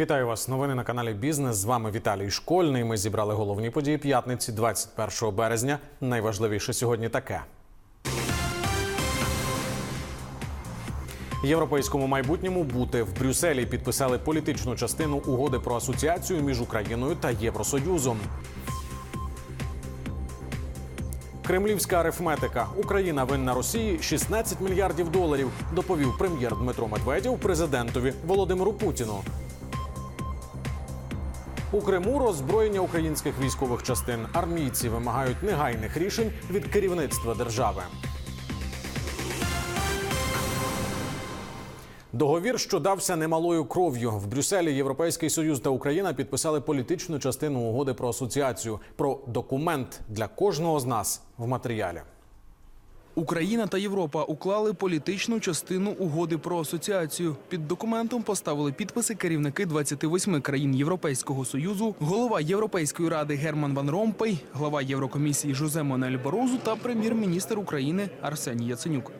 Вітаю вас. Новини на каналі Бізнес. З вами Віталій Школьний. Ми зібрали головні події п'ятниці, 21 березня. Найважливіше сьогодні таке. Європейському майбутньому бути в Брюсселі підписали політичну частину угоди про асоціацію між Україною та Євросоюзом. Кремлівська арифметика. Україна винна Росії 16 мільярдів доларів, доповів прем'єр Дмитро Медведєв президентові Володимиру Путіну. У Криму роззброєння українських військових частин. Армійці вимагають негайних рішень від керівництва держави. Договір, що дався немалою кров'ю в Брюсселі, Європейський Союз та Україна підписали політичну частину угоди про асоціацію про документ для кожного з нас в матеріалі. Україна та Європа уклали політичну частину угоди про асоціацію. Під документом поставили підписи керівники 28 країн Європейського союзу, голова Європейської ради Герман Ван Ромпей, глава Єврокомісії Жозе Манель Борозу та прем'єр-міністр України Арсеній Яценюк.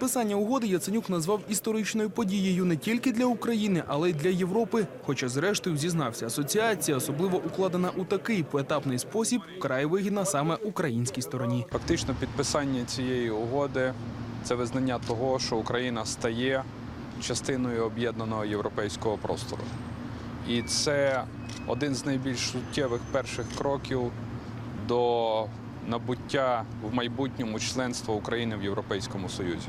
Підписання угоди Яценюк назвав історичною подією не тільки для України, але й для Європи. Хоча, зрештою, зізнався, асоціація, особливо укладена у такий поетапний спосіб, вкрай вигідна саме українській стороні. Фактично, підписання цієї угоди це визнання того, що Україна стає частиною об'єднаного європейського простору. І це один з найбільш суттєвих перших кроків до набуття в майбутньому членства України в Європейському Союзі.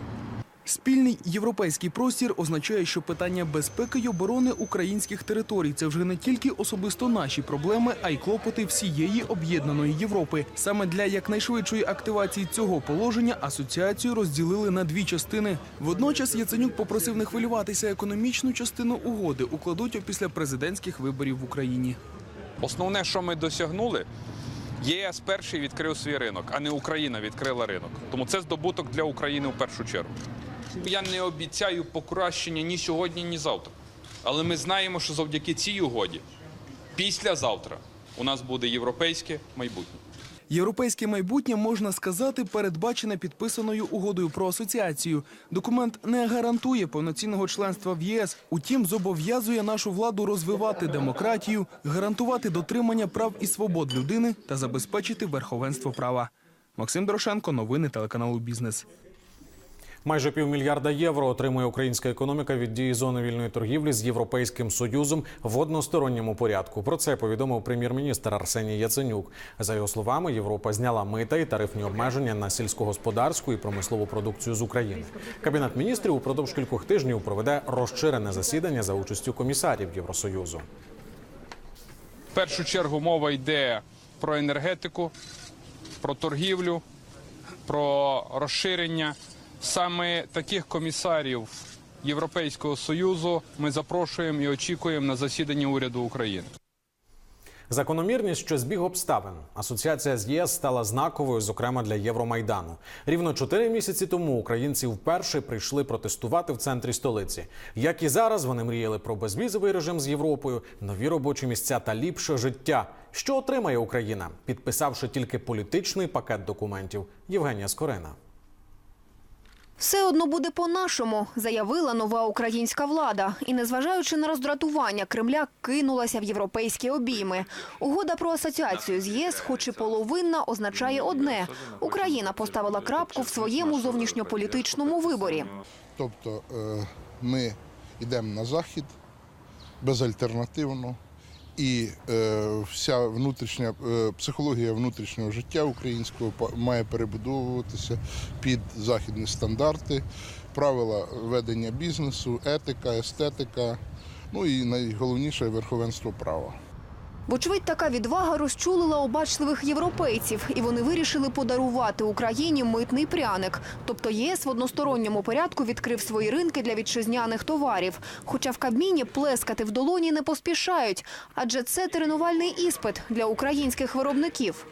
Спільний європейський простір означає, що питання безпеки й оборони українських територій це вже не тільки особисто наші проблеми, а й клопоти всієї об'єднаної Європи. Саме для якнайшвидшої активації цього положення асоціацію розділили на дві частини. Водночас Яценюк попросив не хвилюватися економічну частину угоди укладуть опісля президентських виборів в Україні. Основне, що ми досягнули, ЄС перший відкрив свій ринок, а не Україна відкрила ринок. Тому це здобуток для України в першу чергу. Я не обіцяю покращення ні сьогодні, ні завтра. Але ми знаємо, що завдяки цій угоді, післязавтра у нас буде європейське майбутнє. Європейське майбутнє можна сказати передбачене підписаною угодою про асоціацію. Документ не гарантує повноцінного членства в ЄС, утім зобов'язує нашу владу розвивати демократію, гарантувати дотримання прав і свобод людини та забезпечити верховенство права. Максим Дорошенко, новини телеканалу Бізнес. Майже півмільярда євро отримує українська економіка від дії зони вільної торгівлі з Європейським Союзом в односторонньому порядку. Про це повідомив прем'єр-міністр Арсеній Яценюк. За його словами, Європа зняла мита і тарифні обмеження на сільськогосподарську і промислову продукцію з України. Кабінет міністрів упродовж кількох тижнів проведе розширене засідання за участю комісарів Євросоюзу. В першу чергу мова йде про енергетику, про торгівлю, про розширення. Саме таких комісарів Європейського Союзу ми запрошуємо і очікуємо на засідання уряду України. Закономірність, що збіг обставин. Асоціація з ЄС стала знаковою, зокрема для Євромайдану. Рівно чотири місяці тому українці вперше прийшли протестувати в центрі столиці. Як і зараз, вони мріяли про безвізовий режим з Європою, нові робочі місця та ліпше життя. Що отримає Україна, підписавши тільки політичний пакет документів? Євгенія Скорина. Все одно буде по-нашому, заявила нова українська влада. І, незважаючи на роздратування, Кремля кинулася в європейські обійми. Угода про асоціацію з ЄС, хоч і половинна, означає одне: Україна поставила крапку в своєму зовнішньополітичному виборі. Тобто е, ми йдемо на захід безальтернативно, і е, вся внутрішня е, психологія внутрішнього життя українського має перебудовуватися під західні стандарти, правила ведення бізнесу, етика, естетика, ну і найголовніше верховенство права. Вочевидь, така відвага розчулила обачливих європейців, і вони вирішили подарувати Україні митний пряник. Тобто ЄС в односторонньому порядку відкрив свої ринки для вітчизняних товарів. Хоча в Кабміні плескати в долоні не поспішають, адже це тренувальний іспит для українських виробників.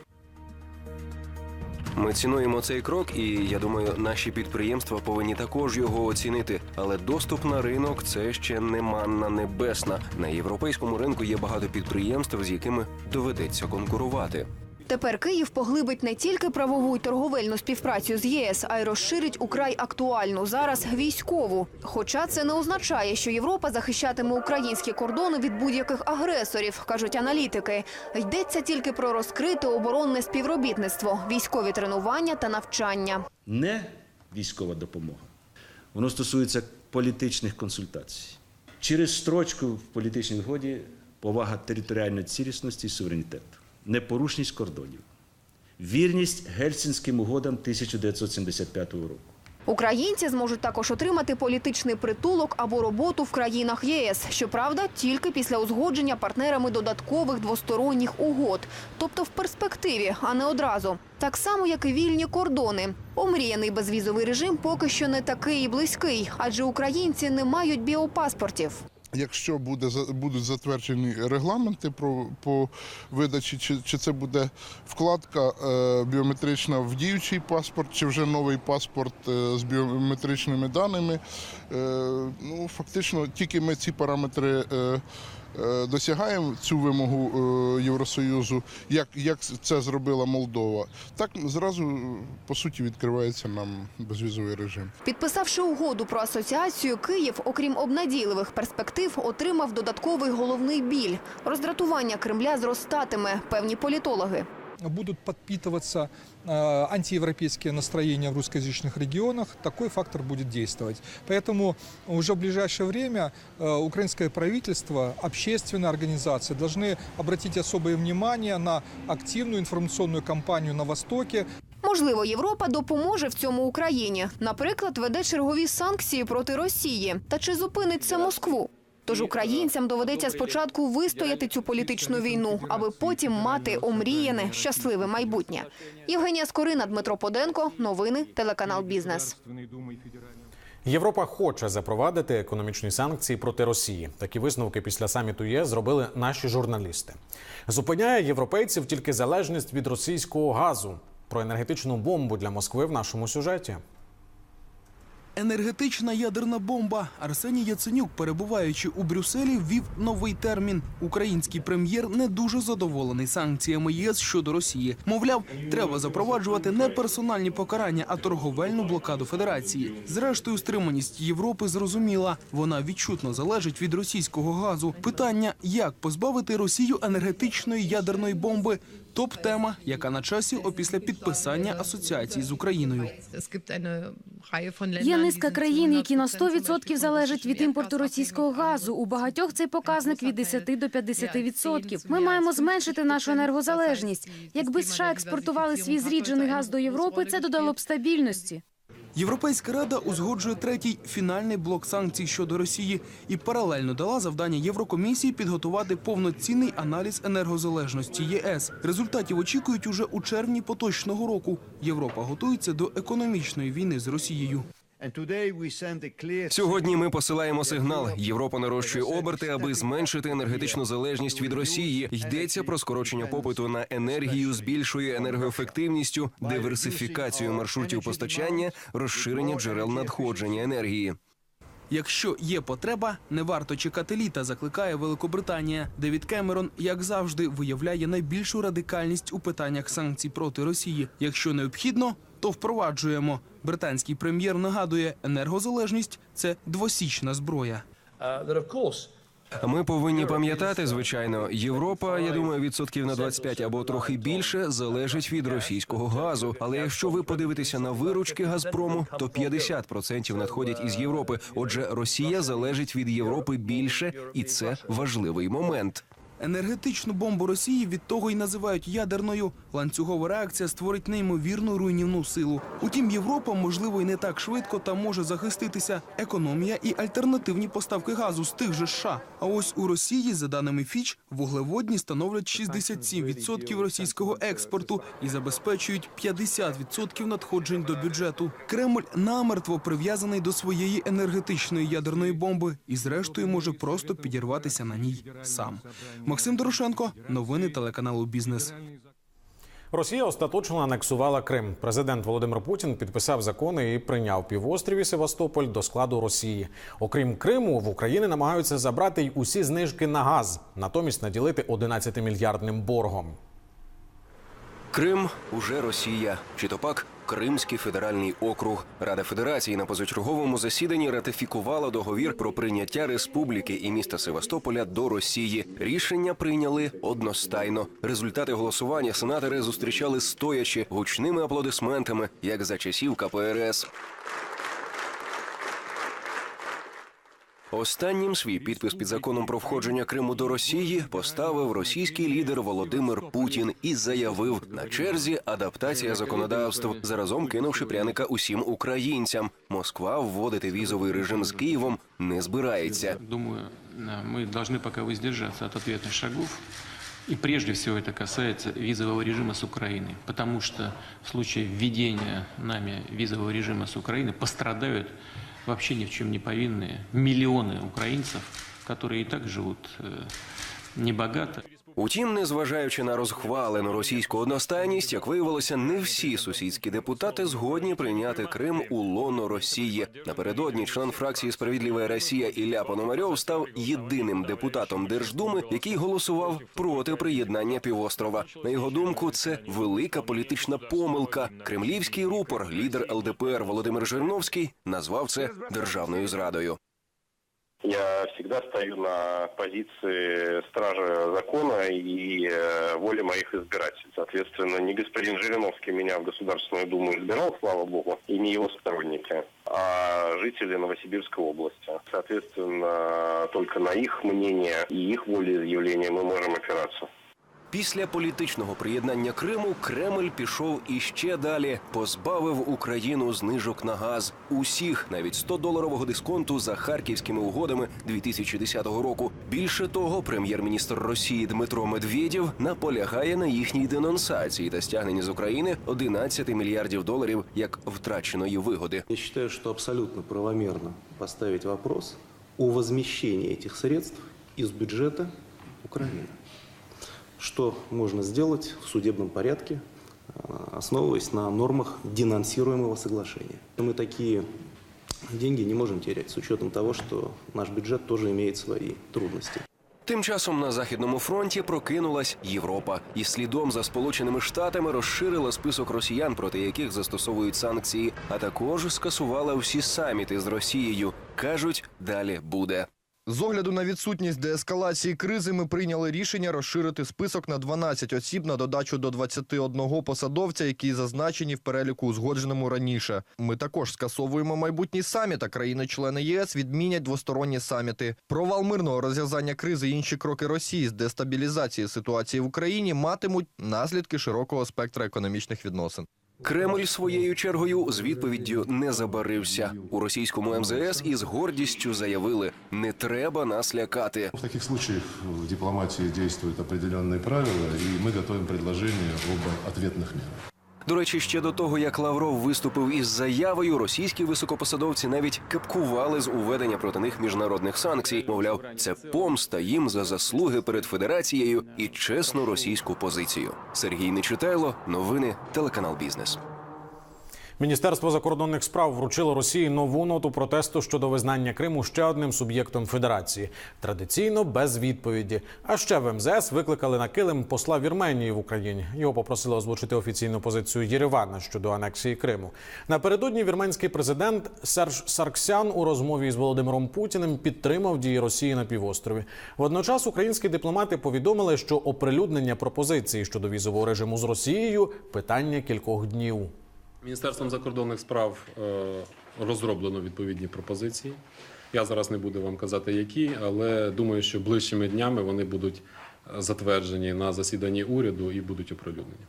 Ми цінуємо цей крок, і я думаю, наші підприємства повинні також його оцінити. Але доступ на ринок це ще не манна небесна. На європейському ринку є багато підприємств, з якими доведеться конкурувати. Тепер Київ поглибить не тільки правову й торговельну співпрацю з ЄС, а й розширить украй актуальну зараз військову. Хоча це не означає, що Європа захищатиме українські кордони від будь-яких агресорів, кажуть аналітики. Йдеться тільки про розкрите оборонне співробітництво, військові тренування та навчання. не військова допомога. Воно стосується політичних консультацій. Через строчку в політичній згоді повага територіальної цілісності і суверенітету, непорушність кордонів, вірність Гельсінським угодам 1975 року. Українці зможуть також отримати політичний притулок або роботу в країнах ЄС. Щоправда, тільки після узгодження партнерами додаткових двосторонніх угод, тобто в перспективі, а не одразу. Так само, як і вільні кордони. Омріяний безвізовий режим поки що не такий і близький, адже українці не мають біопаспортів. Якщо буде будуть затверджені регламенти про по видачі, чи, чи це буде вкладка е, біометрична в діючий паспорт, чи вже новий паспорт е, з біометричними даними, е, ну фактично тільки ми ці параметри. Е, Досягаємо цю вимогу е, Євросоюзу, як, як це зробила Молдова, так зразу е, по суті відкривається нам безвізовий режим. Підписавши угоду про асоціацію, Київ, окрім обнадійливих перспектив, отримав додатковий головний біль. Роздратування Кремля зростатиме, певні політологи будут подпитываться э, антиевропейские настроения в русскоязычных регионах, такой фактор будет действовать. Поэтому уже в ближайшее время э, украинское правительство, общественные организации должны обратить особое внимание на активную информационную кампанию на Востоке, Можливо, Європа допоможе в цьому Україні. Наприклад, веде чергові санкції проти Росії. Та чи зупинить це Москву? Тож українцям доведеться спочатку вистояти цю політичну війну, аби потім мати омріяне щасливе майбутнє. Євгенія Скорина, Дмитро Поденко. Новини телеканал Бізнес. Європа хоче запровадити економічні санкції проти Росії. Такі висновки після саміту ЄС зробили наші журналісти. Зупиняє європейців тільки залежність від російського газу. Про енергетичну бомбу для Москви в нашому сюжеті. Енергетична ядерна бомба. Арсеній Яценюк, перебуваючи у Брюсселі, ввів новий термін. Український прем'єр не дуже задоволений санкціями ЄС щодо Росії. Мовляв, треба запроваджувати не персональні покарання, а торговельну блокаду Федерації. Зрештою, стриманість Європи зрозуміла. Вона відчутно залежить від російського газу. Питання, як позбавити Росію енергетичної ядерної бомби. Топ-тема, яка на часі опісля підписання асоціації з Україною. Є низка країн, які на 100% залежать від імпорту російського газу. У багатьох цей показник від 10 до 50%. Ми маємо зменшити нашу енергозалежність. Якби США експортували свій зріджений газ до Європи, це додало б стабільності. Європейська рада узгоджує третій фінальний блок санкцій щодо Росії і паралельно дала завдання Єврокомісії підготувати повноцінний аналіз енергозалежності ЄС. Результатів очікують уже у червні поточного року. Європа готується до економічної війни з Росією. Сьогодні ми посилаємо сигнал. Європа нарощує оберти, аби зменшити енергетичну залежність від Росії. Йдеться про скорочення попиту на енергію з більшою енергоефективністю, диверсифікацію маршрутів постачання, розширення джерел надходження енергії. Якщо є потреба, не варто чекати літа, закликає Великобританія. Девід Кемерон, як завжди, виявляє найбільшу радикальність у питаннях санкцій проти Росії. Якщо необхідно, то впроваджуємо. Британський прем'єр нагадує, енергозалежність це двосічна зброя. Ми повинні пам'ятати, звичайно, Європа, я думаю, відсотків на 25 або трохи більше залежить від російського газу. Але якщо ви подивитеся на виручки Газпрому, то 50% надходять із Європи. Отже, Росія залежить від Європи більше, і це важливий момент. Енергетичну бомбу Росії від того й називають ядерною. Ланцюгова реакція створить неймовірну руйнівну силу. Утім, Європа, можливо, й не так швидко та може захиститися. Економія і альтернативні поставки газу з тих же США. А ось у Росії, за даними Фіч, вуглеводні становлять 67% російського експорту і забезпечують 50% надходжень до бюджету. Кремль намертво прив'язаний до своєї енергетичної ядерної бомби і, зрештою, може просто підірватися на ній сам. Максим Дорошенко, новини телеканалу Бізнес. Росія остаточно анексувала Крим. Президент Володимир Путін підписав закони і прийняв півострів і Севастополь до складу Росії. Окрім Криму, в Україні намагаються забрати й усі знижки на газ, натомість наділити 11-мільярдним боргом. Крим уже Росія, чи то пак Кримський федеральний округ. Рада Федерації на позачерговому засіданні ратифікувала договір про прийняття республіки і міста Севастополя до Росії. Рішення прийняли одностайно. Результати голосування сенатори зустрічали стоячи гучними аплодисментами, як за часів КПРС. Останнім свій підпис під законом про входження Криму до Росії поставив російський лідер Володимир Путін і заявив на черзі адаптація законодавств, заразом кинувши пряника усім українцям. Москва вводити візовий режим з Києвом не збирається. Думаю, да, мы должны пока воздержаться от ответных шагов. И прежде всего это касается визового режима с Украиной. Потому что в случае введения нами визового режима с Украины пострадают вообще ни в чем не повинные миллионы украинцев, которые и так живут э, небогато. Утім, незважаючи на розхвалену російську одностайність, як виявилося, не всі сусідські депутати згодні прийняти Крим у лоно Росії. Напередодні член фракції Справедлива Росія Ілля Пономарьов став єдиним депутатом Держдуми, який голосував проти приєднання півострова. На його думку, це велика політична помилка. Кремлівський рупор, лідер ЛДПР Володимир Жириновський, назвав це державною зрадою. Я всегда стою на позиции стража закона и э, воли моих избирателей. Соответственно, не господин Жириновский меня в Государственную Думу избирал, слава богу, и не его сторонники, а жители Новосибирской области. Соответственно, только на их мнение и их волеизъявление мы можем опираться. Після політичного приєднання Криму Кремль пішов іще далі, позбавив Україну знижок на газ. Усіх, навіть 100-доларового дисконту за харківськими угодами 2010 року. Більше того, прем'єр-міністр Росії Дмитро Медведєв наполягає на їхній денонсації та стягненні з України 11 мільярдів доларів як втраченої вигоди. Я считаю, что абсолютно правомерно поставить вопрос о возмещении этих средств из бюджета Украины Что можно сделать в судебном порядке, э, основываясь на нормах денонсируемого соглашения. Мы такие деньги не можем терять с учетом того, что наш бюджет тоже имеет свои трудности. Тим часом на західному фронті прокинулась Європа, і слідом за Сполученими Штатами розширила список росіян, проти яких застосовують санкції, а також скасувала всі саміти з Росією. кажуть, далі буде. З огляду на відсутність деескалації кризи ми прийняли рішення розширити список на 12 осіб на додачу до 21 посадовця, які зазначені в переліку узгодженому раніше. Ми також скасовуємо майбутній саміт, а країни-члени ЄС відмінять двосторонні саміти. Провал мирного розв'язання кризи і інші кроки Росії з дестабілізації ситуації в Україні матимуть наслідки широкого спектра економічних відносин. Кремль своєю чергою з відповіддю не забарився у російському МЗС і з гордістю заявили: не треба нас лякати. В таких случаях в дипломатии действуют определенные правила, и мы готовим предложение об ответных мерах. До речі, ще до того, як Лавров виступив із заявою, російські високопосадовці навіть кепкували з уведення проти них міжнародних санкцій. Мовляв, це помста їм за заслуги перед федерацією і чесну російську позицію. Сергій Нечитайло, новини, телеканал Бізнес. Міністерство закордонних справ вручило Росії нову ноту протесту щодо визнання Криму ще одним суб'єктом федерації. Традиційно без відповіді. А ще в МЗС викликали на килим посла Вірменії в Україні. Його попросили озвучити офіційну позицію Єревана щодо анексії Криму. Напередодні вірменський президент Серж Сарксян у розмові з Володимиром Путіним підтримав дії Росії на півострові. Водночас українські дипломати повідомили, що оприлюднення пропозиції щодо візового режиму з Росією питання кількох днів. Міністерством закордонних справ е, розроблено відповідні пропозиції. Я зараз не буду вам казати, які, але думаю, що ближчими днями вони будуть затверджені на засіданні уряду і будуть оприлюднені.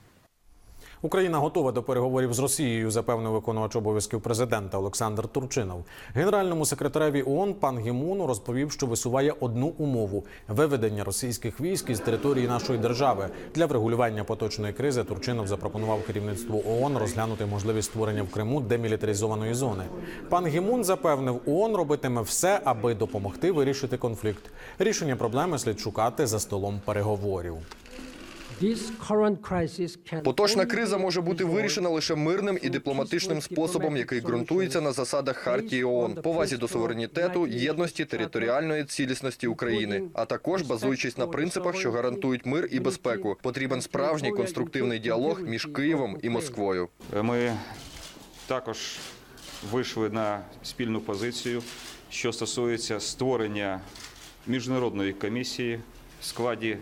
Україна готова до переговорів з Росією, запевнив виконувач обов'язків президента Олександр Турчинов. Генеральному секретареві ООН пан Гімун розповів, що висуває одну умову виведення російських військ із території нашої держави. Для врегулювання поточної кризи Турчинов запропонував керівництву ООН розглянути можливість створення в Криму демілітаризованої зони. Пан Гімун запевнив, ООН робитиме все, аби допомогти вирішити конфлікт. Рішення проблеми слід шукати за столом переговорів. Поточна криза може бути вирішена лише мирним і дипломатичним способом, який ґрунтується на засадах Хартії ООН, повазі до суверенітету, єдності, територіальної цілісності України, а також базуючись на принципах, що гарантують мир і безпеку. Потрібен справжній конструктивний діалог між Києвом і Москвою. Ми також вийшли на спільну позицію, що стосується створення міжнародної комісії в складі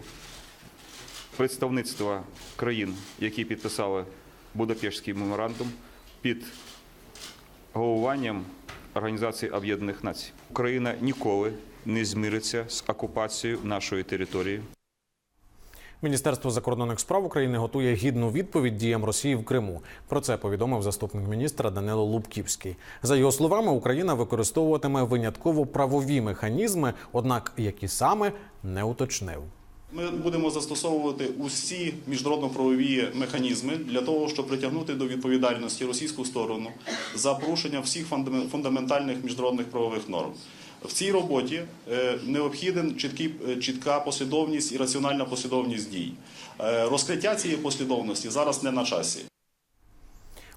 представництва країн, які підписали Будапештський меморандум під головуванням Організації Об'єднаних Націй. Україна ніколи не змириться з окупацією нашої території. Міністерство закордонних справ України готує гідну відповідь діям Росії в Криму. Про це повідомив заступник міністра Данило Лубківський. За його словами, Україна використовуватиме винятково правові механізми, однак які саме не уточнив. Ми будемо застосовувати усі міжнародно-правові механізми для того, щоб притягнути до відповідальності російську сторону за порушення всіх фундаментальних міжнародних правових норм. В цій роботі необхідна необхіден чіткий, е, чітка послідовність і раціональна послідовність дій. Е, Розкриття цієї послідовності зараз не на часі.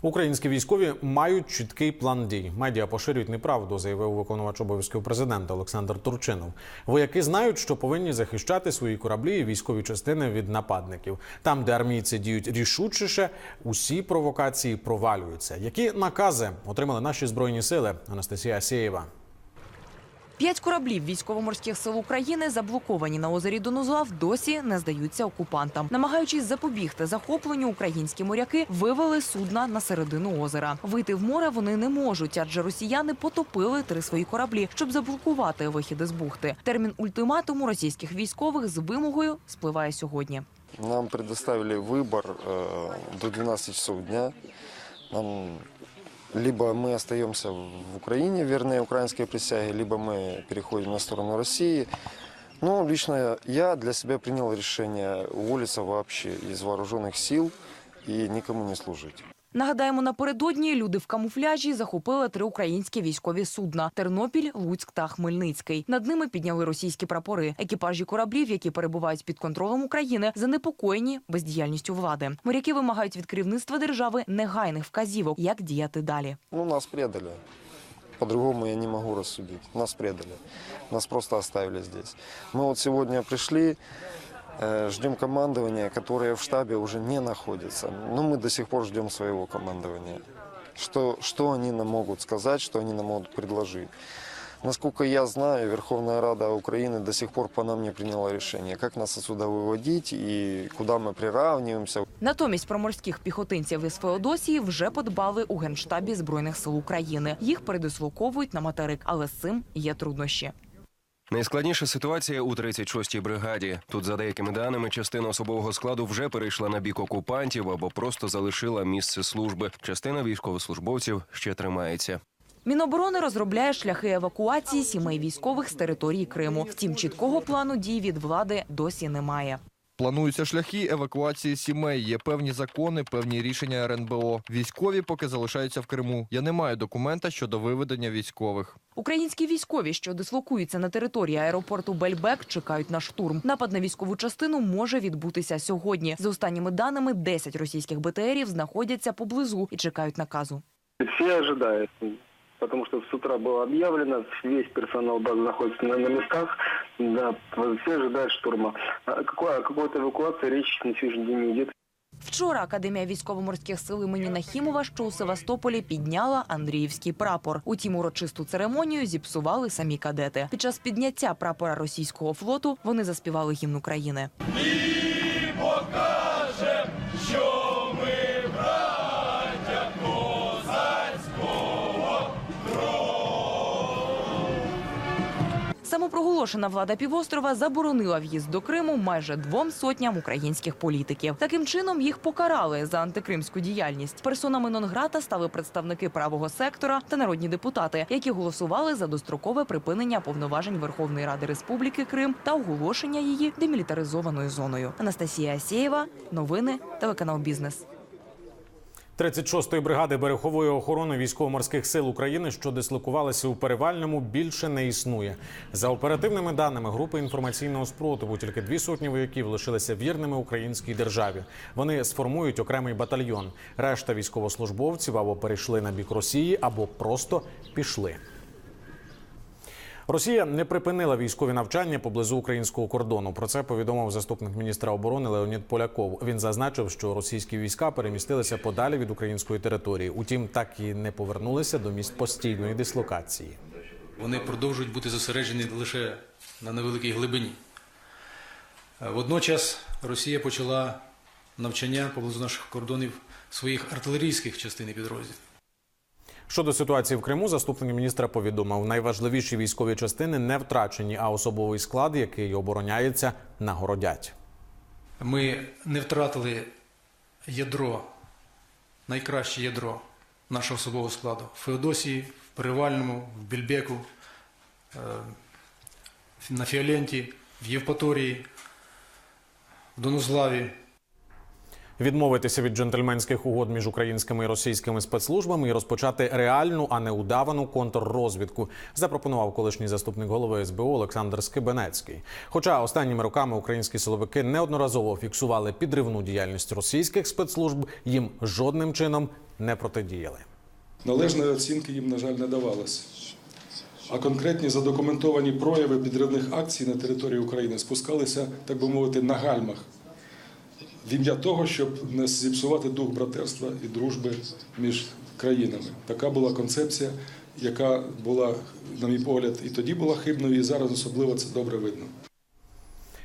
Українські військові мають чіткий план дій. Медіа поширюють неправду, заявив виконувач обов'язків президента Олександр Турчинов. Вояки знають, що повинні захищати свої кораблі і військові частини від нападників. Там, де армійці діють рішучіше, усі провокації провалюються. Які накази отримали наші збройні сили? Анастасія Асєєва. П'ять кораблів військово-морських сил України заблоковані на озері Донузлав досі не здаються окупантам. Намагаючись запобігти захопленню, українські моряки вивели судна на середину озера. Вийти в море вони не можуть, адже росіяни потопили три свої кораблі, щоб заблокувати вихід із бухти. Термін ультиматуму російських військових з вимогою спливає сьогодні. Нам предоставили выбор э, до 12 часов дня. Нам либо мы остаемся в Украине, верные украинской присяге, либо мы переходим на сторону России. Но лично я для себя принял решение уволиться вообще из вооруженных сил и никому не служить. Нагадаємо, напередодні люди в камуфляжі захопили три українські військові судна: Тернопіль, Луцьк та Хмельницький. Над ними підняли російські прапори. Екіпажі кораблів, які перебувають під контролем України, занепокоєні бездіяльністю влади. Моряки вимагають від керівництва держави негайних вказівок, як діяти далі. Ну, нас предали. По-другому я не могу рассудить. Нас предали. Нас просто оставили здесь. Мы вот сегодня пришли, э, ждем командования, которое в штабе уже не находится. Но мы до сих пор ждем своего командования. Что, что они нам могут сказать, что они нам могут предложить. Насколько я знаю, Верховная Рада Украины до сих пор по нам не приняла решение, как нас отсюда выводить и куда мы приравниваемся. Натомість про морських піхотинців із Феодосії вже подбали у генштабі збройних сил України. Їх передислоковують на материк, але з цим є труднощі. Найскладніша ситуація у 36-й бригаді. Тут, за деякими даними, частина особового складу вже перейшла на бік окупантів або просто залишила місце служби. Частина військовослужбовців ще тримається. Міноборони розробляє шляхи евакуації сімей військових з території Криму. Втім, чіткого плану дій від влади досі немає. Плануються шляхи евакуації сімей. Є певні закони, певні рішення РНБО. Військові поки залишаються в Криму. Я не маю документа щодо виведення військових. Українські військові, що дислокуються на території аеропорту Бельбек, чекають на штурм. Напад на військову частину може відбутися сьогодні. За останніми даними, 10 російських БТРів знаходяться поблизу і чекають наказу. Все ожидают, потому что с утра было объявлено, весь персонал базы находится на, на местах, да, все ожидают штурма. А какой, о какой-то эвакуации речь на сегодняшний день не идет. Вчора Академія військово-морських сил імені Нахімова, що у Севастополі, підняла Андріївський прапор. Утім, урочисту церемонію зіпсували самі кадети. Під час підняття прапора російського флоту вони заспівали гімн України. покажем, Самопроголошена влада півострова заборонила в'їзд до Криму майже двом сотням українських політиків. Таким чином їх покарали за антикримську діяльність. Персонами нон-грата стали представники правого сектора та народні депутати, які голосували за дострокове припинення повноважень Верховної Ради Республіки Крим та оголошення її демілітаризованою зоною. Анастасія Асєєва, новини, телеканал Бізнес. 36-ї бригади берегової охорони військово-морських сил України, що дислокувалися у перевальному, більше не існує. За оперативними даними групи інформаційного спротиву, тільки дві сотні вояків лишилися вірними українській державі. Вони сформують окремий батальйон. Решта військовослужбовців або перейшли на бік Росії, або просто пішли. Росія не припинила військові навчання поблизу українського кордону. Про це повідомив заступник міністра оборони Леонід Поляков. Він зазначив, що російські війська перемістилися подалі від української території. Утім, так і не повернулися до місць постійної дислокації. Вони продовжують бути зосереджені лише на невеликій глибині. Е, Водночас Росія почала навчання поблизу наших кордонів своїх артилерійських частин і підрозділів. Щодо ситуації в Криму, заступник міністра повідомив, найважливіші військові частини не втрачені, а особовий склад, який обороняється, нагородять. Ми не втратили ядро, найкраще ядро нашого особового складу в Феодосії, в Перевальному, в Більбеку, е, на Фіоленті, в Євпаторії, в Донузлаві. Відмовитися від джентльменських угод між українськими і російськими спецслужбами і розпочати реальну, а не удавану контррозвідку, запропонував колишній заступник голови СБУ Олександр Скибенецький. Хоча останніми роками українські силовики неодноразово фіксували підривну діяльність російських спецслужб, їм жодним чином не протидіяли. Належної оцінки їм, на жаль, не давалося. А конкретні задокументовані прояви підривних акцій на території України спускалися, так би мовити, на гальмах в ім'я того, щоб не зіпсувати дух братерства і дружби між країнами. Така була концепція, яка була, на мій погляд, і тоді була хибною, і зараз особливо це добре видно.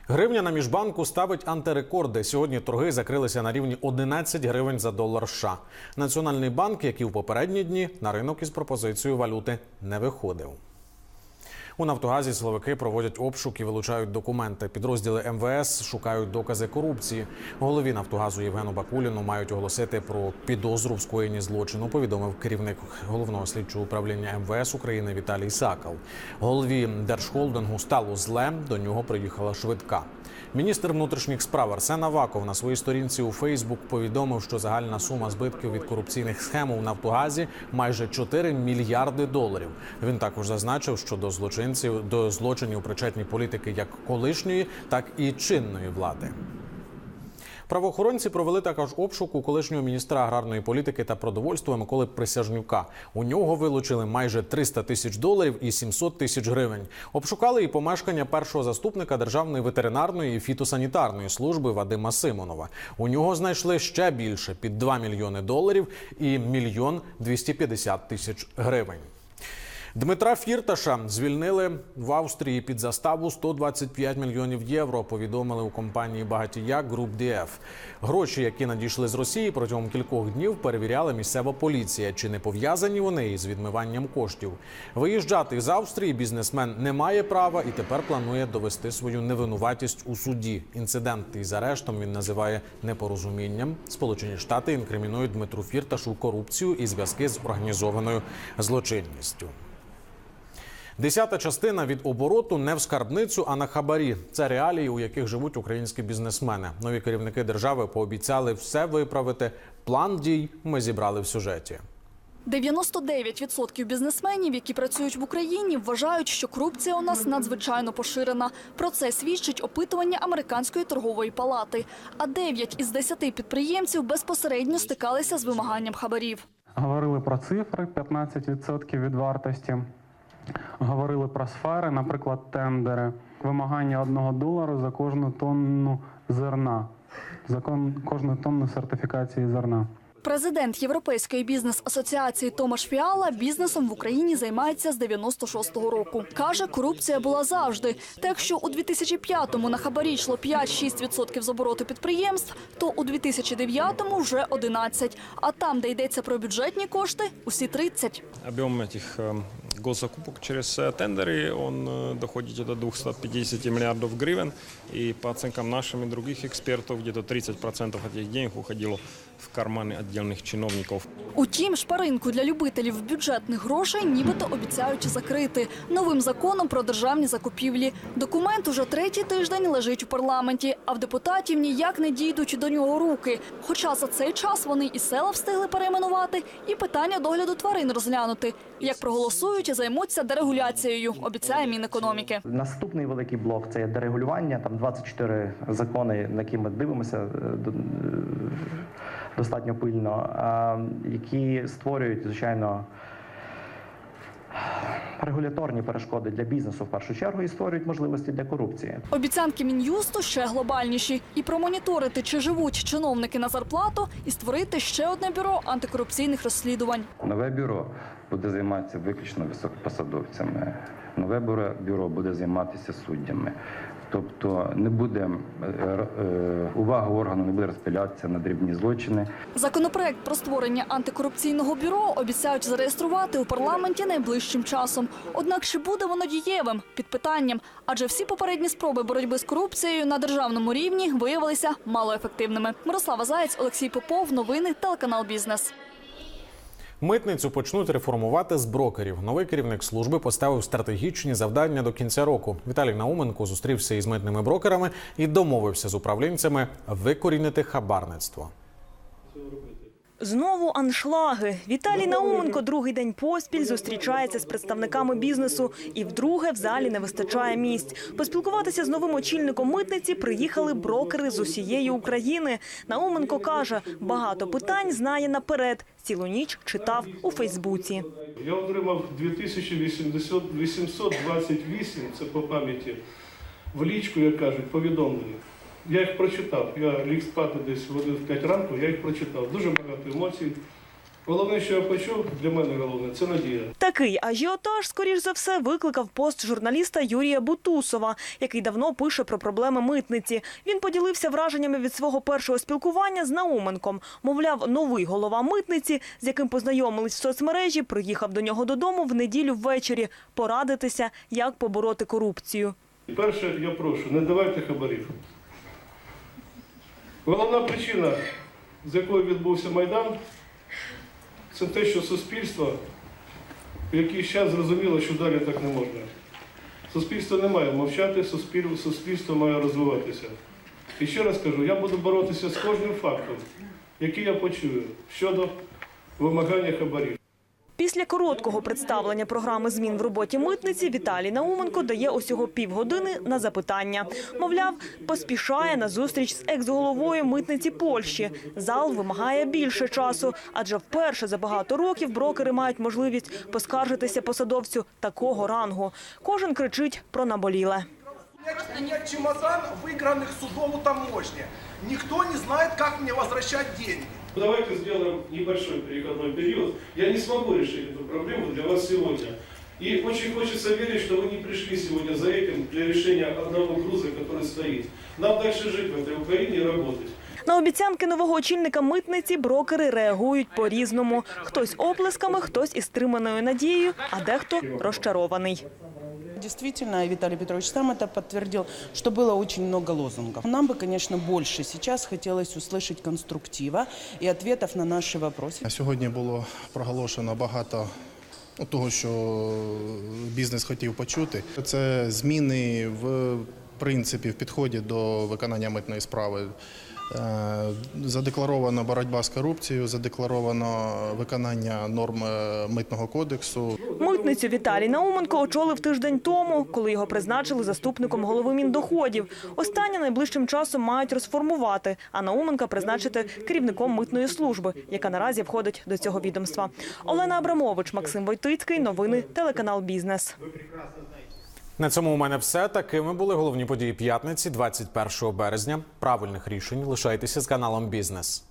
Гривня на міжбанку ставить антирекорди. Сьогодні торги закрилися на рівні 11 гривень за долар США. Національний банк, як і в попередні дні, на ринок із пропозицією валюти не виходив. У Нафтогазі силовики проводять обшук і вилучають документи. Підрозділи МВС шукають докази корупції. Голові Нафтогазу Євгену Бакуліну мають оголосити про підозру в скоєнні злочину. Повідомив керівник головного слідчого управління МВС України Віталій Сакал. Голові Держхолдингу стало зле. До нього приїхала швидка. Міністр внутрішніх справ Арсен Аваков на своїй сторінці у Фейсбук повідомив, що загальна сума збитків від корупційних схем у Нафтогазі майже 4 мільярди доларів. Він також зазначив, що до злочинців до злочинів причетні політики як колишньої, так і чинної влади. Правоохоронці провели також обшук у колишнього міністра аграрної політики та продовольства Миколи Присяжнюка. У нього вилучили майже 300 тисяч доларів і 700 тисяч гривень. Обшукали і помешкання першого заступника державної ветеринарної і фітосанітарної служби Вадима Симонова. У нього знайшли ще більше під 2 мільйони доларів і мільйон 250 тисяч гривень. Дмитра Фірташа звільнили в Австрії під заставу 125 мільйонів євро. Повідомили у компанії багатія Груп ДФ. Гроші, які надійшли з Росії, протягом кількох днів перевіряла місцева поліція. Чи не пов'язані вони із відмиванням коштів? Виїжджати з Австрії бізнесмен не має права і тепер планує довести свою невинуватість у суді. Інцидент із арештом він називає непорозумінням. Сполучені Штати інкримінують Дмитру Фірташу корупцію і зв'язки з організованою злочинністю. Десята частина від обороту не в скарбницю, а на хабарі. Це реалії, у яких живуть українські бізнесмени. Нові керівники держави пообіцяли все виправити. План дій ми зібрали в сюжеті. 99% бізнесменів, які працюють в Україні, вважають, що корупція у нас надзвичайно поширена. Про це свідчить опитування американської торгової палати. А 9 із 10 підприємців безпосередньо стикалися з вимаганням хабарів. Говорили про цифри 15% від вартості Говорили про сфери, наприклад, тендери, вимагання одного долару за кожну тонну зерна, за кон- кожну тонну сертифікації зерна. Президент Європейської бізнес-асоціації Томаш Фіала бізнесом в Україні займається з 96-го року. Каже, корупція була завжди. Та якщо у 2005-му на хабарі йшло 5-6% з обороту підприємств, то у 2009-му вже 11%. А там, де йдеться про бюджетні кошти, усі 30%. Объем этих э, госзакупок через э, тендеры, он э, доходит где-то до 250 миллиардов гривен. И по оценкам нашим и других экспертов, где-то 30% этих денег уходило в карманы отдельных чиновников. Утім, шпаринку для любителів бюджетних грошей нібито обіцяють закрити новим законом про державні закупівлі. Документ уже третій тиждень лежить у парламенті, а в депутатів ніяк не дійдуть до нього руки. Хоча за цей час вони і села встигли перейменувати, і питання догляду тварин розглянути. Як проголосують, займуться дерегуляцією, обіцяє Мінекономіки. Наступний великий блок це є дерегулювання. Там 24 закони, на які ми дивимося е, е, достатньо пильно, які створюють, звичайно, регуляторні перешкоди для бізнесу в першу чергу і створюють можливості для корупції. Обіцянки мін'юсту ще глобальніші і промоніторити, чи живуть чиновники на зарплату, і створити ще одне бюро антикорупційних розслідувань. Нове бюро буде займатися виключно високопосадовцями. Нове бюро буде займатися суддями. Тобто не буде е, е, увага органу не буде розпилятися на дрібні злочини. Законопроект про створення антикорупційного бюро обіцяють зареєструвати у парламенті найближчим часом. Однак чи буде воно дієвим під питанням? Адже всі попередні спроби боротьби з корупцією на державному рівні виявилися малоефективними. Мирослава Заєць, Олексій Попов, новини телеканал Бізнес. Митницю почнуть реформувати з брокерів. Новий керівник служби поставив стратегічні завдання до кінця року. Віталій Науменко зустрівся із митними брокерами і домовився з управлінцями викорінити хабарництво. Знову аншлаги. Віталій Науменко другий день поспіль зустрічається з представниками бізнесу, і вдруге в залі не вистачає місць. Поспілкуватися з новим очільником митниці приїхали брокери з усієї України. Науменко каже, багато питань знає наперед. Цілу ніч читав у Фейсбуці. Я отримав 2828, це по пам'яті, в лічку, як кажуть, повідомлення. Я їх прочитав. Я ліг спати десь в 5 ранку, я їх прочитав. Дуже багато емоцій. Головне, що я почув, для мене головне, це надія. Такий ажіотаж, скоріш за все, викликав пост журналіста Юрія Бутусова, який давно пише про проблеми митниці. Він поділився враженнями від свого першого спілкування з Науменком. Мовляв, новий голова митниці, з яким познайомились в соцмережі, приїхав до нього додому в неділю ввечері порадитися, як побороти корупцію. Перше, я прошу, не давайте хабарів. Головна причина, з якої відбувся Майдан, це те, що суспільство в якийсь час зрозуміло, що далі так не можна. Суспільство не має мовчати, суспіль- суспільство має розвиватися. І ще раз кажу, я буду боротися з кожним фактом, який я почую щодо вимагання хабарів. Після короткого представлення програми змін в роботі митниці Віталій Науменко дає усього півгодини на запитання. Мовляв, поспішає на зустріч з екс-головою митниці Польщі. Зал вимагає більше часу, адже вперше за багато років брокери мають можливість поскаржитися посадовцю такого рангу. Кожен кричить про наболіле. Меня чемодан, выигранных судом у таможни. Не знает, как мне возвращать деньги. Давайте сделаем небольшой переходной период. Я не смогу решить эту проблему для вас сегодня. И очень хочется верить, что вы не пришли сегодня за этим для решения одного груза, который стоит. Нам дальше жить в этой Украине и работать. На обіцянки нового очільника митниці брокери реагують по-різному. Хтось оплесками, хтось із стриманою надією, а дехто розчарований. Действительно, Виталий Петрович сам это подтвердил, что было очень много лозунгов. Нам бы, конечно, больше сейчас хотелось услышать конструктива и ответов на наши вопросы. Сьогодні було проголошено багато ну, того, що бізнес хотів почути. Це зміни в принципі в підході до виконання митної справи. Е, Задекларована боротьба з корупцією, задекларовано виконання норм е, митного кодексу. Митницю Віталій Науменко очолив тиждень тому, коли його призначили заступником голови Міндоходів. Останнє найближчим часом мають розформувати, а Науменка призначити керівником митної служби, яка наразі входить до цього відомства. Олена Абрамович, Максим Войтицький. Новини телеканал Бізнес. На цьому у мене все такими були головні події п'ятниці, 21 березня. Правильних рішень лишайтеся з каналом Бізнес.